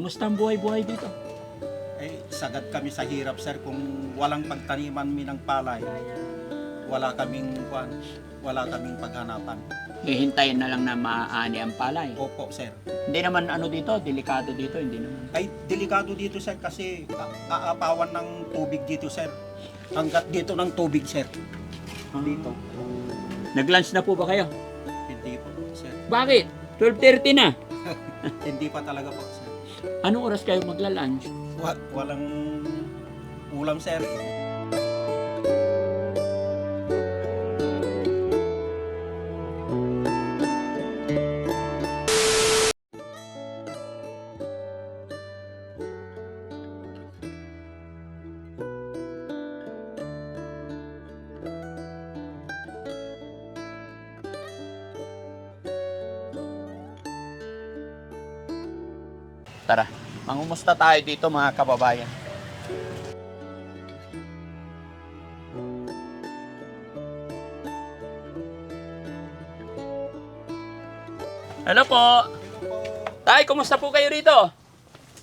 Kumusta ang buhay-buhay dito? Eh, sagad kami sa hirap, sir. Kung walang pagtaniman mi ng palay, wala kaming, kwan, wala kaming paghanapan. Hihintayin na lang na maaani ang palay. Opo, sir. Hindi naman ano dito, delikado dito, hindi naman. Ay, delikado dito, sir, kasi a- aapawan ng tubig dito, sir. Hanggat dito ng tubig, sir. Dito. Nag-lunch na po ba kayo? Hindi po, sir. Bakit? 12.30 na. Hindi pa talaga po, sir. Anong oras kayo magla-lunch? Wa- walang ulam, sir. Tara, mangumusta tayo dito mga kababayan. Hello po. Tay, kumusta po kayo rito?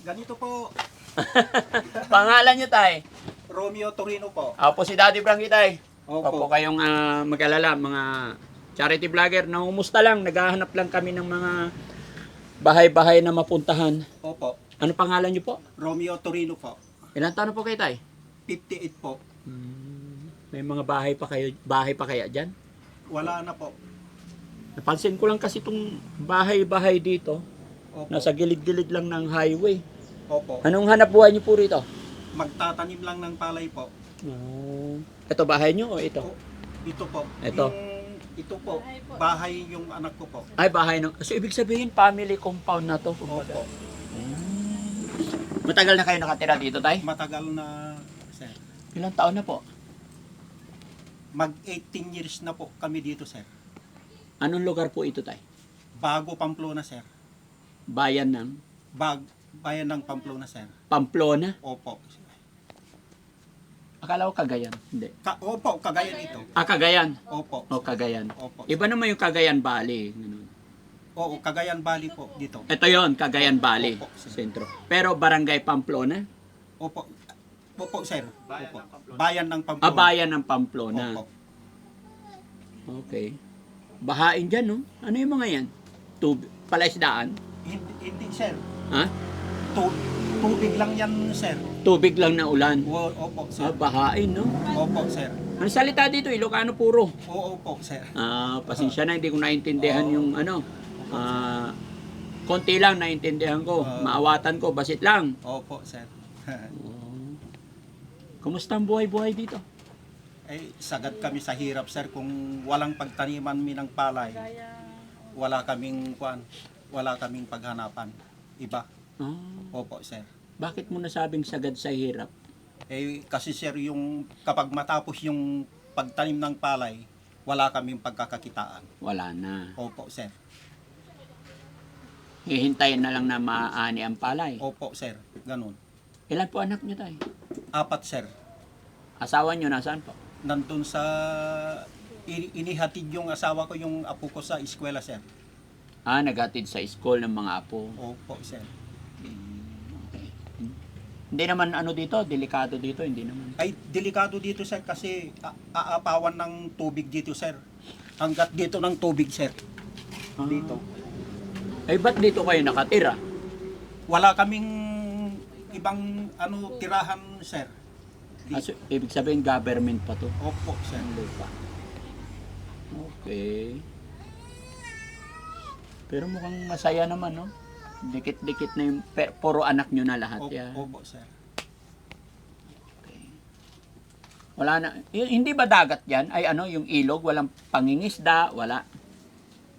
Ganito po, Pangalan niyo, Tay? Romeo Torino po. Ako po si Daddy Frankie, Tay. Opo. Opo kayong ah, mag-alala, mga charity vlogger. Nangumusta lang, naghahanap lang kami ng mga bahay-bahay na mapuntahan. Opo. Ano pangalan niyo po? Romeo Torino po. Ilan taon na po kayo, Tay? 58 po. May mga bahay pa kayo, bahay pa kaya diyan? Wala na po. Napansin ko lang kasi itong bahay-bahay dito, Opo. nasa gilid-gilid lang ng highway. Opo. Anong hanap buhay niyo po rito? Magtatanim lang ng palay po. Oh. Ito bahay niyo o ito? Ito po. Ito. Yung, ito po. Bahay yung anak ko po. Ay, bahay ng... So, ibig sabihin, family compound na to. Opo. Matagal na kayo nakatira dito, tay? Matagal na, sir. Ilang taon na po? Mag 18 years na po kami dito, sir. Anong lugar po ito, tay? Bago Pamplona, sir. Bayan ng Bag, bayan ng Pamplona, sir. Pamplona? Opo. Akala ko Cagayan. Hindi. Ka, opo, Cagayan ito. Ah, Cagayan. Opo. O, Cagayan. Opo. Iba naman yung Cagayan Valley. Ganun. Oo, Cagayan Valley po dito. Ito yon Cagayan Valley. Opo. Sentro. Pero Barangay Pamplona? Opo. Opo, sir. Opo. Bayan ng Pamplona. Ah, bayan ng Pamplona. Opo. Okay. Bahain dyan, no? Ano yung mga yan? Tub palaisdaan? Hindi, hindi, sir. Ha? Tu, tubig lang yan, sir. Tubig lang na ulan. O, opo, Ah, sir. bahain, no? Opo, sir. Ano salita dito? Ilocano puro. Oo, opo, sir. Ah, pasensya na, hindi ko naintindihan yung ano. Ah, konti lang naintindihan ko. Ah. Maawatan ko, basit lang. Opo, sir. Kumusta ang buhay-buhay dito? Ay, sagad kami sa hirap, sir. Kung walang pagtaniman mi ng palay, wala kaming, kwan, wala kaming paghanapan. Iba. Ah, Opo, sir. bakit mo nasabing sagad sa hirap? Eh, kasi sir, yung kapag matapos yung pagtanim ng palay, wala kaming pagkakakitaan. Wala na. Opo, sir. Hihintayin na lang na maaani ang palay. Opo, sir. Ganun. Ilan po anak niyo tayo? Apat, sir. Asawa niyo nasaan po? Nandun sa... i- Inihatid yung asawa ko, yung apo ko sa eskwela, sir. Ah, naghatid sa school ng mga apo. Opo, sir. Hindi naman ano dito, delikado dito, hindi naman. Ay, delikado dito, sir, kasi a- aapawan ng tubig dito, sir. Hanggat dito ng tubig, sir. Dito. Ay, ba't dito kayo nakatira? Wala kaming ibang ano tirahan, sir. Di- Ah, so, ibig sabihin, government pa to. Opo, sir. Ang lupa. Okay. Pero mukhang masaya naman, no? Dikit-dikit na yung, pe- puro anak nyo na lahat Opo, yan. opo, sir. Okay. Wala na, y- hindi ba dagat yan? Ay ano, yung ilog, walang pangingisda, wala.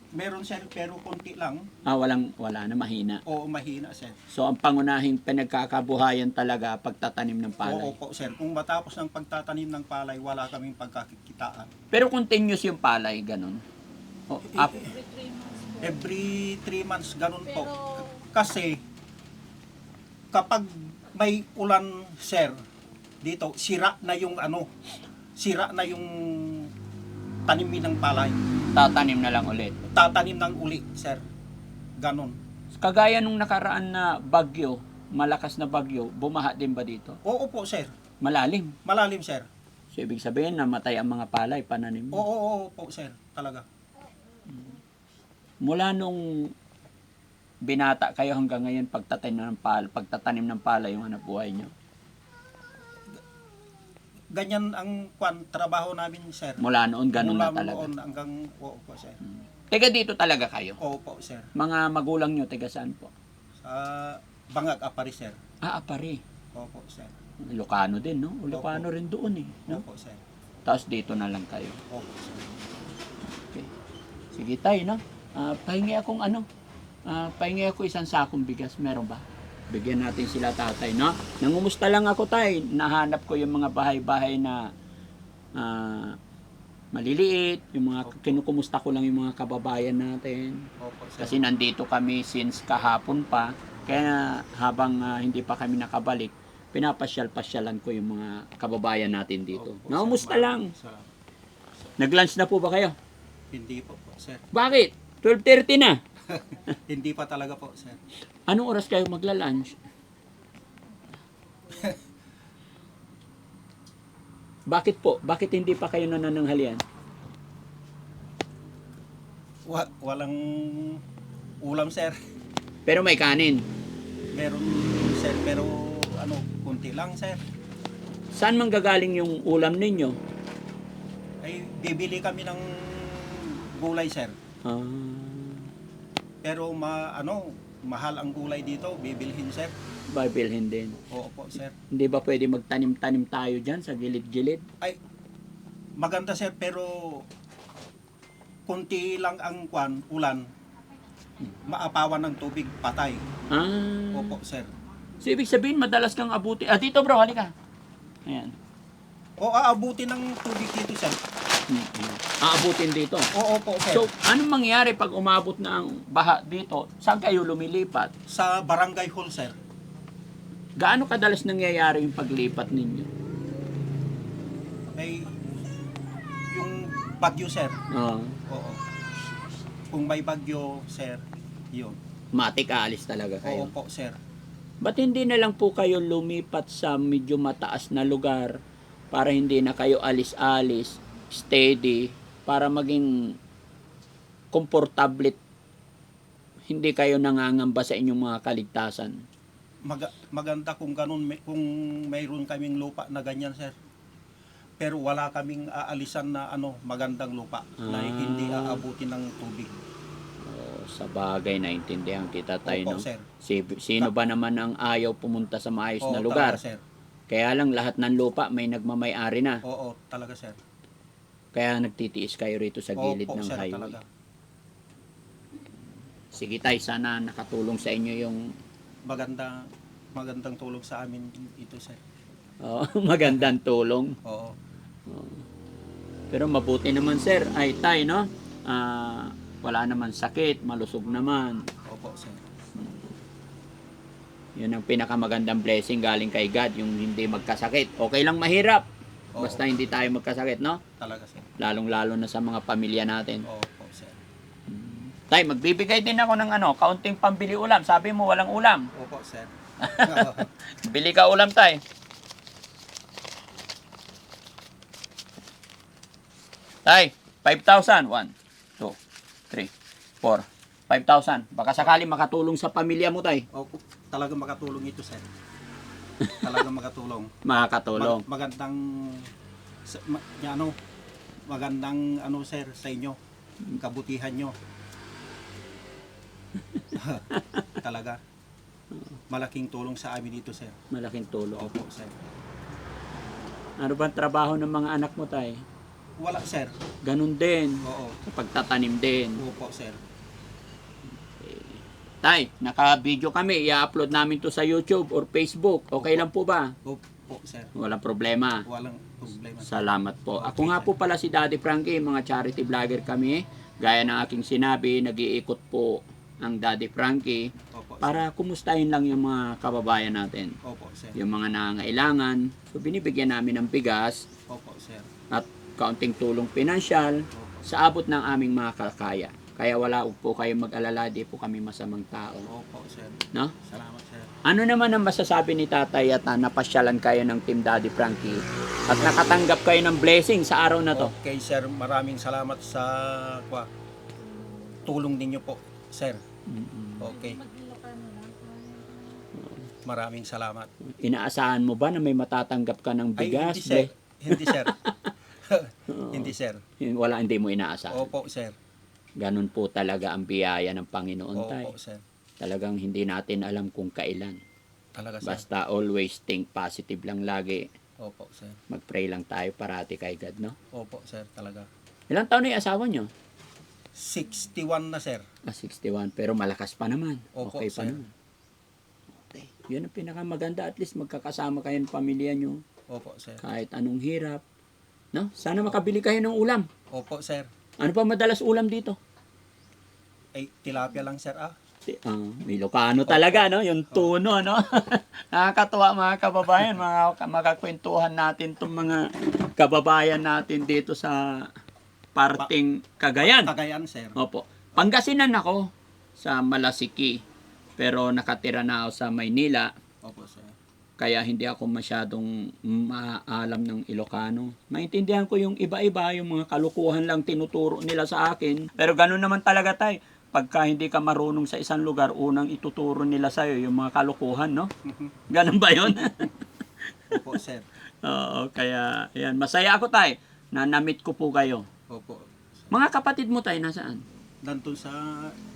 Meron, sir, pero konti lang. Ah, walang, wala na, mahina. Oo, mahina, sir. So, ang pangunahing pinagkakabuhayan talaga pagtatanim ng palay. Oo, opo, sir. Kung matapos ng pagtatanim ng palay, wala kaming pagkakitaan. Pero continuous yung palay, ganun. O, up, Every three months, ganun po. Kasi, kapag may ulan, sir, dito, sira na yung ano, sira na yung tanimin ng palay. tatanim na lang ulit. Tatanim ng uli, sir. Ganon. Kagaya nung nakaraan na bagyo, malakas na bagyo, bumaha din ba dito? Oo po, sir. Malalim. Malalim, sir. So, ibig sabihin, namatay ang mga palay, pananim Oo, oo, oo po, sir. Talaga. Mula nung binata kayo hanggang ngayon, pagtatanim ng palay, pagtatanim ng palay yung hanap buhay nyo. Ganyan ang kwan, trabaho namin, sir. Mula noon, ganun na Mula talaga. noon hanggang, oo po, sir. Tega dito talaga kayo. Oo po, sir. Mga magulang nyo, taga saan po? Sa Bangag, Apari, sir. Ah, apari. Oo po, sir. Ilocano din, no? Ilocano rin doon eh. No? po, sir. Tapos dito na lang kayo. Oo po, sir. Okay. Sige tayo, no? Ah, pahingi akong ano? Ah, pahingi ako isang sakong bigas. Meron ba? Bigyan natin sila tatay, no? Nangumusta lang ako tay. Nahanap ko yung mga bahay-bahay na ah, maliliit. Yung mga kinukumusta ko lang yung mga kababayan natin. Kasi nandito kami since kahapon pa. Kaya habang ah, hindi pa kami nakabalik, pinapasyal-pasyalan ko yung mga kababayan natin dito. Opo, sir. Naumusta lang. Salamat. Nag-lunch na po ba kayo? Hindi po po, sir. Bakit? 12.30 na. Hindi pa talaga po, sir. Anong oras kayo magla-lunch? Bakit po? Bakit hindi pa kayo nanananghalian? Wa- walang ulam, sir. Pero may kanin. Meron, sir, pero ano, kunti lang, sir. Saan manggagaling yung ulam ninyo? Ay, bibili kami ng gulay, sir. Ah, Pero ma, ano, mahal ang gulay dito, bibilhin, sir. bibilhin din. Oo po, sir. Hindi ba pwede magtanim-tanim tayo dyan sa gilid-gilid? Ay, maganda, sir, pero kunti lang ang kwan, ulan. Maapawan ng tubig, patay. Ah, Opo, sir. so ibig sabihin madalas kang abuti. Ah, dito bro, halika. Ayan. O aabuti ng tubig dito, sir. Mm-mm. Aabutin dito. Oo po, sir. So, anong mangyari pag umabot na ang baha dito? Saan kayo lumilipat? sa barangay hall, sir. Gaano kadalas nangyayari yung paglipat ninyo? May yung bagyo, sir. Oo. Oo. Kung may bagyo, sir, yun. matik aalis talaga Oo kayo. po, sir. Ba't hindi na lang po kayo lumipat sa medyo mataas na lugar para hindi na kayo alis-alis, steady, para maging komportable hindi kayo nangangamba sa inyong mga kaligtasan. Mag- maganda kung ganun, may- kung mayroon kaming lupa na ganyan, sir. Pero wala kaming aalisan na ano, magandang lupa na Ah. hindi aabutin ng tubig. Oh, sa bagay naintindihan kita tayo, no? Opo, sir. Si, sino ba naman ang ayaw pumunta sa maayos na Oo, lugar? Talaga, sir. Kaya lang lahat ng lupa may nagmamay-ari na. Oo, talaga, sir. Kaya nagtitiis kayo rito sa gilid Opo, ng sir, highway. talaga. Sige tay, sana nakatulong sa inyo yung Maganda, magandang tulong sa amin ito, sir. oh, magandang tulong. Oo. Pero mabuti naman sir, ay tay no? Ah, wala naman sakit, malusog naman. Opo, sir. Yun ang pinakamagandang blessing galing kay God, yung hindi magkasakit. Okay lang mahirap, Oo, basta hindi tayo magkasakit, no? talaga, sir. Lalong-lalo na sa mga pamilya natin. Opo, sir. Tay, magbibigay din ako ng ano, kaunting pambili ulam. Sabi mo walang ulam. Opo, sir. Bili ka ulam, tay. Tay, 5,000. 1, 2, 3, 4, 5,000. Baka sakali makatulong sa pamilya mo, tay. Opo, talaga makatulong ito, sir. Talaga makatulong. Makakatulong. Mag- magandang sa, ma, ya, ano, magandang ano sir sa inyo. Kabutihan nyo. Talaga. Malaking tulong sa amin dito, sir. Malaking tulong. Opo, sir. Ano ba ang trabaho ng mga anak mo, tay? Wala, sir. Ganun din. Oo. Pagtatanim din. Opo, sir. Tay, naka-video kami. I-upload namin to sa YouTube or Facebook. Okay lang po ba? Opo, sir. Walang problema. Walang problema. Salamat po. Ako nga po pala si Daddy Frankie, mga charity vlogger kami. Gaya ng aking sinabi, nag-iikot po ang Daddy Frankie Opo, sir. para kumustahin lang yung mga kababayan natin. Opo, sir. Yung mga nangangailangan. So binibigyan namin ng bigas Opo, sir. at kaunting tulong pinansyal Opo. sa abot ng aming mga kakaya. Kaya wala po kayo mag-alala, di po kami masamang tao. Opo, sir. No? Salamat, sir. Ano naman ang masasabi ni tatay at ah, napasyalan kayo ng Team Daddy Frankie at nakatanggap kayo ng blessing sa araw na to? Okay, sir. Maraming salamat sa kwa, tulong ninyo po, sir. Mm-mm. Okay. Maraming salamat. Inaasahan mo ba na may matatanggap ka ng Ay, bigas? hindi, sir. Hindi, sir. Hindi, sir. Wala, hindi mo inaasahan. Opo, sir. Ganun po talaga ang biyaya ng Panginoon tayo. Opo, sir. Talagang hindi natin alam kung kailan. Talaga, sir. Basta always think positive lang lagi. Opo, sir. Mag-pray lang tayo parati kay God, no? Opo, sir. Talaga. Ilang taon na yung asawa nyo? 61 na, sir. Ah, 61. Pero malakas pa naman. Opo, okay pa sir. naman. Okay. Yun ang pinakamaganda. At least magkakasama kayo ng pamilya nyo. Opo, sir. Kahit anong hirap. No? Sana makabili kayo ng ulam. Opo, sir. Ano pa madalas ulam dito? Ay, tilapia lang, sir, ah. May Ilocano talaga, no? Yung tuno, no? Nakakatuwa mga kababayan, mga makakwentuhan natin itong mga kababayan natin dito sa parting Cagayan. Cagayan, sir. Opo. Pangasinan ako sa Malasiki. Pero nakatira na ako sa Maynila. Opo, sir. Kaya hindi ako masyadong maalam ng Ilocano. Maintindihan ko yung iba-iba, yung mga kalukuhan lang tinuturo nila sa akin. Pero ganun naman talaga tay. Pagka hindi ka marunong sa isang lugar, unang ituturo nila sa'yo yung mga kalukuhan, no? Ganun ba yun? Opo, sir. Oo, kaya yan. Masaya ako tay na namit ko po kayo. Opo. Mga kapatid mo tay, nasaan? Nandun sa,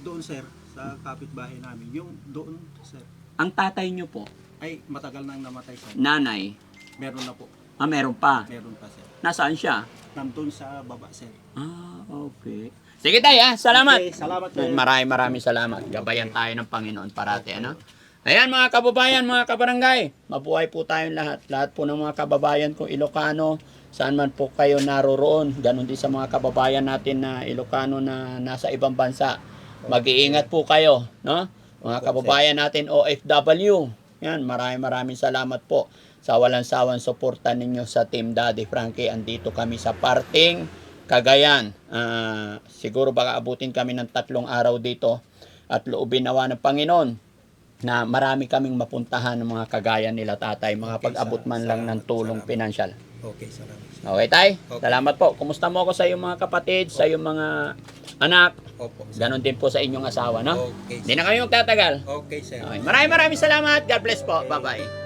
doon, sir, sa kapitbahay namin. Yung doon, sir. Ang tatay nyo po, Ay, matagal nang namatay, sir. nanay, Meron na po. ah, meron pa. Meron pa, sir. Nasaan siya? Nandun sa baba, sir. Ah, okay. Sige tayo, ah. salamat. Okay, salamat, sir. Maraming maraming salamat. Gabayan tayo ng Panginoon parati, ano? Ayan mga kababayan, mga kabarangay, mabuhay po tayong lahat. Lahat po ng mga kababayan ko Ilocano, saan man po kayo naroroon. Ganon din sa mga kababayan natin na Ilocano na nasa ibang bansa. Mag-iingat po kayo, no? Mga kababayan natin OFW. Yan, maraming maraming salamat po sa walang sawang suporta ninyo sa Team Daddy Frankie. Andito kami sa parting Cagayan. Ah, siguro baka abutin kami ng tatlong araw dito at loobin nawa ng Panginoon na marami kaming mapuntahan ng mga kagaya nila tatay, mga Okay, pag-abot man lang ng tulong salamat. pinansyal. Okay, salamat. Okay, tay? Okay. Salamat po. Kumusta mo ako sa iyong mga kapatid, sa iyong mga anak? Opo, sir. Ganon din po sa inyong asawa, no? Okay, Hindi na kami magtatagal. Okay, sir. Okay. Maraming maraming salamat. God bless po. Bye-bye.